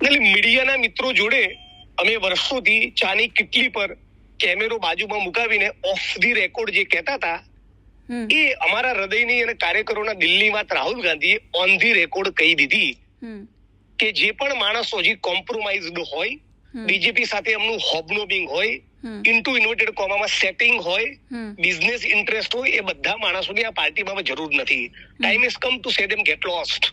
એટલે મીડિયાના મિત્રો જોડે અમે વર્ષોથી ચાની કિટલી પર કેમેરો બાજુમાં મુકાવીને ઓફ ધી રેકોર્ડ જે કહેતા હતા એ અમારા હૃદયની અને કાર્યકરોના દિલની વાત રાહુલ ગાંધીએ ઓન ધી રેકોર્ડ કહી દીધી કે જે પણ માણસો હજી કોમ્પ્રોમાઇઝડ હોય બીજેપી સાથે એમનું હોબનોબિંગ હોય. ઇન્ટુ ઇન્વર્ટેડ કોમામાં સેટિંગ હોય બિઝનેસ ઇન્ટરેસ્ટ હોય એ બધા માણસોની આ પાર્ટીમાં જરૂર નથી. Time is come to say them get lost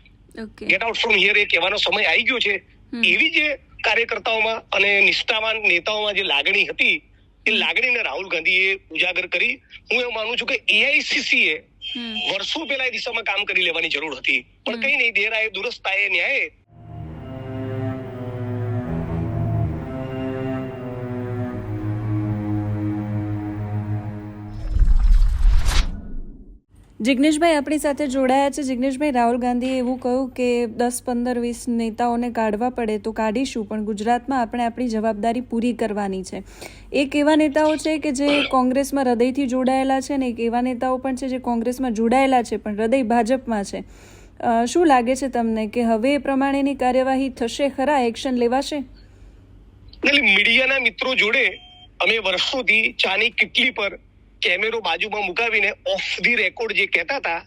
get out from here એ કહેવાનો સમય આવી ગયો છે. એવી જે કાર્યકર્તાઓમાં અને નિષ્ઠાવાન નેતાઓમાં જે લાગણી હતી એ લાગણીને રાહુલ ગાંધીએ ઉજાગર કરી. હું એવું માનું છું કે એઆઈસીસી એ વર્ષો પહેલા એ દિશામાં કામ કરી લેવાની જરૂર હતી. પણ. કઈ નહીં દેરાએ દુરસ્તાએ ન્યાય જિગ્નેશભાઈ આપણી સાથે જોડાયા છે. જિગ્નેશભાઈ, રાહુલ ગાંધીએ એવું કહ્યું કે દસ પંદર વીસ નેતાઓને કાઢવા પડે તો કાઢીશું, પણ ગુજરાતમાં આપણે આપણી જવાબદારી પૂરી કરવાની છે. એક એવા નેતાઓ છે કે જે કોંગ્રેસમાં હૃદયથી જોડાયેલા છે ને એક એવા નેતાઓ પણ છે જે કોંગ્રેસમાં જોડાયેલા છે, પણ હૃદય ભાજપમાં છે. શું લાગે છે તમને કે હવે એ પ્રમાણેની કાર્યવાહી થશે ખરા? એક્શન લેવાશે? મીડિયાના મિત્રો જોડે અમે વર્ષોથી ચાની કિટલી પર કેમેરો બાજુમાં મુકાવીને ઓફ ધી રેકોર્ડ જે કહેતા હતા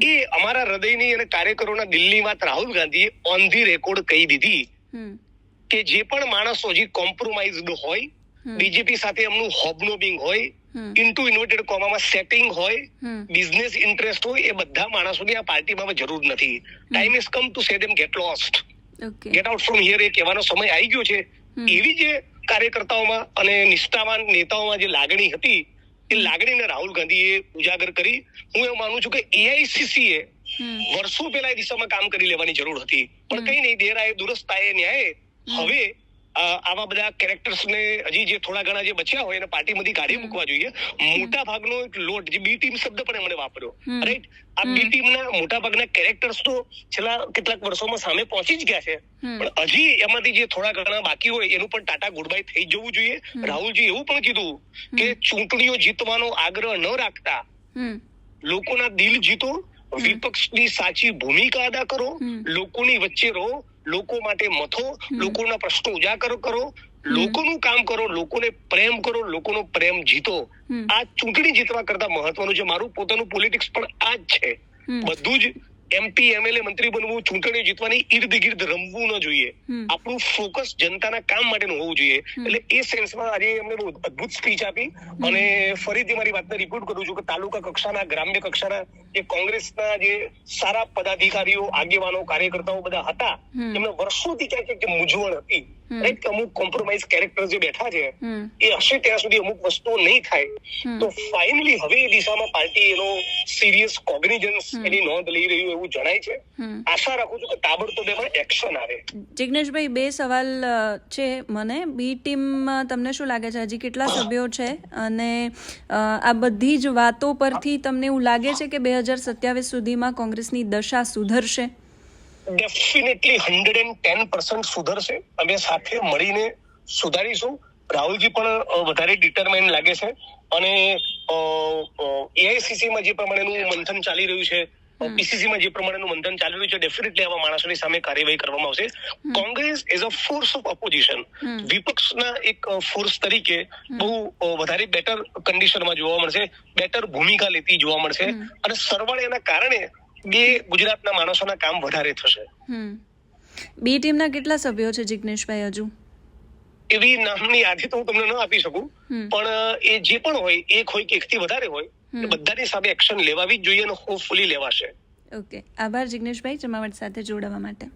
એ અમારા હૃદયની અને કાર્યકરોના દિલની વાત રાહુલ ગાંધીએ ઓન ધી રેકોર્ડ કહી દીધી કે જે પણ માણસો હજી કોમ્પ્રોમાઇઝડ હોય બીજેપી સાથે એમનું હોબનોબિંગ હોય ઇન્ટુ ઇન્વર્ટેડ કોમામાં સેટિંગ હોય બિઝનેસ ઇન્ટરેસ્ટ હોય એ બધા માણસોની આ પાર્ટીમાં જરૂર નથી. Time is come to say them get lost get out from here એ કહેવાનો સમય આવી ગયો છે. એવી જે કાર્યકર્તાઓમાં અને નિષ્ઠાવાન નેતાઓમાં જે લાગણી હતી એ લાગણીને રાહુલ ગાંધીએ ઉજાગર કરી. હું એવું માનું છું કે એઆઈસીસી એ વર્ષો પહેલા એ દિશામાં કામ કરી લેવાની જરૂર હતી. પણ. કઈ નહીં દેરાએ દુરસ્તાએ ન્યાય હવે આવા બધા કેરેક્ટર્સ ને હજી જે થોડા ઘણા જે બચ્યા હોય એને પાર્ટીમાંથી કાઢી મૂકવા જોઈએ. મોટા ભાગનો એક લોટ જે બી ટીમ શબ્દ પણ એમણે વાપર્યો. રાઈટ આ બી ટીમના મોટા ભાગના કેરેક્ટર્સ તો છેલ્લા કેટલાક વર્ષોમાં સામે પહોંચી જ ગયા છે. પણ હજી એમાંથી જે થોડા ઘણા બાકી હોય એનું પણ ટાટા ગુડબાય થઈ જવું જોઈએ. રાહુલજી એવું પણ કીધું કે ચૂંટણીઓ જીતવાનો આગ્રહ ન રાખતા. લોકોના દિલ જીતો વિપક્ષની સાચી ભૂમિકા અદા કરો લોકોની વચ્ચે રહો લોકો માટે મથો લોકોના પ્રશ્નો ઉજાગર કરો લોકોનું કામ કરો લોકોને પ્રેમ કરો લોકોનો પ્રેમ જીતો. આ ચૂંટણી જીતવા કરતા મહત્વનું છે. મારું પોતાનું પોલિટિક્સ પણ આ જ છે. બધું જ એમપી એમએલએ મંત્રી બનવું ચૂંટણી જીતવાની ઈર્દ ગીર્દ રમવું ન જોઈએ. આપણું ફોકસ જનતાના કામ માટેનું હોવું જોઈએ. એટલે એ સેન્સમાં આજે એમને બહુ અદભુત સ્પીચ આપી અને ફરીથી મારી વાતને રિપોર્ટ કરું છું કે તાલુકા કક્ષાના ગ્રામ્ય કક્ષાના જે કોંગ્રેસના જે સારા પદાધિકારીઓ આગેવાનો કાર્યકર્તાઓ બધા હતા. એમને વર્ષોથી ક્યાંક ક્યાંક જે મૂંઝવણ હતી કે અમુક કોમ્પ્રોમાઇઝ કેરેક્ટર જે બેઠા છે એ હશે ત્યાં સુધી અમુક વસ્તુઓ નહીં થાય. તો ફાઇનલી હવે એ દિશામાં પાર્ટી એનો સિરિયસ કોગ્નિઝન્સ એની નોંધ લઈ રહ્યું એવું જણાય છે. આશા રાખું છું કે તાબડતોબ એમાં એક્શન આવે. જિગ્નેશભાઈ બે સવાલ છે મને. બી ટીમમાં તમને શું લાગે છે? હજી કેટલા સભ્યો છે? અને આ બધી જ વાતો પરથી તમને એવું લાગે છે કે બે હજાર સત્યાવીસ સુધીમાં કોંગ્રેસની દશા સુધરશે? Definitely hundred and ten percent સુધરશે. અમે સાથે મળીને સુધારીશું. રાહુલજી પણ વધારે ડિટરમાઇન લાગે છે. અને એઆઈસીસીમાં જે પ્રમાણેનું મંથન ચાલી રહ્યું છે પીસીસીમાં જે પ્રમાણેનું મંથન ચાલી રહ્યું છે ડેફિનેટલી આવા માણસોની સામે કાર્યવાહી કરવામાં આવશે. Congress as a force of opposition વિપક્ષના એક ફોર્સ તરીકે બહુ વધારે બેટર કન્ડિશનમાં જોવા મળશે. બેટર ભૂમિકા લેતી જોવા મળશે. અને સરવાળે એના કારણે બે ગુજરાતના માણસોના કામ વધારે થશે. બે ટીમના કેટલા સભ્યો છે જિગ્નેશભાઈ હજુ? એવી નામની યાદી તો હું તમને ન આપી શકું પણ એ જે પણ હોય એક હોય કે એકથી વધારે હોય બધાની સામે એક્શન લેવાવી જ જોઈએ અને હોપફુલી લેવાશે. ઓકે. આભાર જિગ્નેશભાઈ જમાવટ સાથે જોડાવા માટે.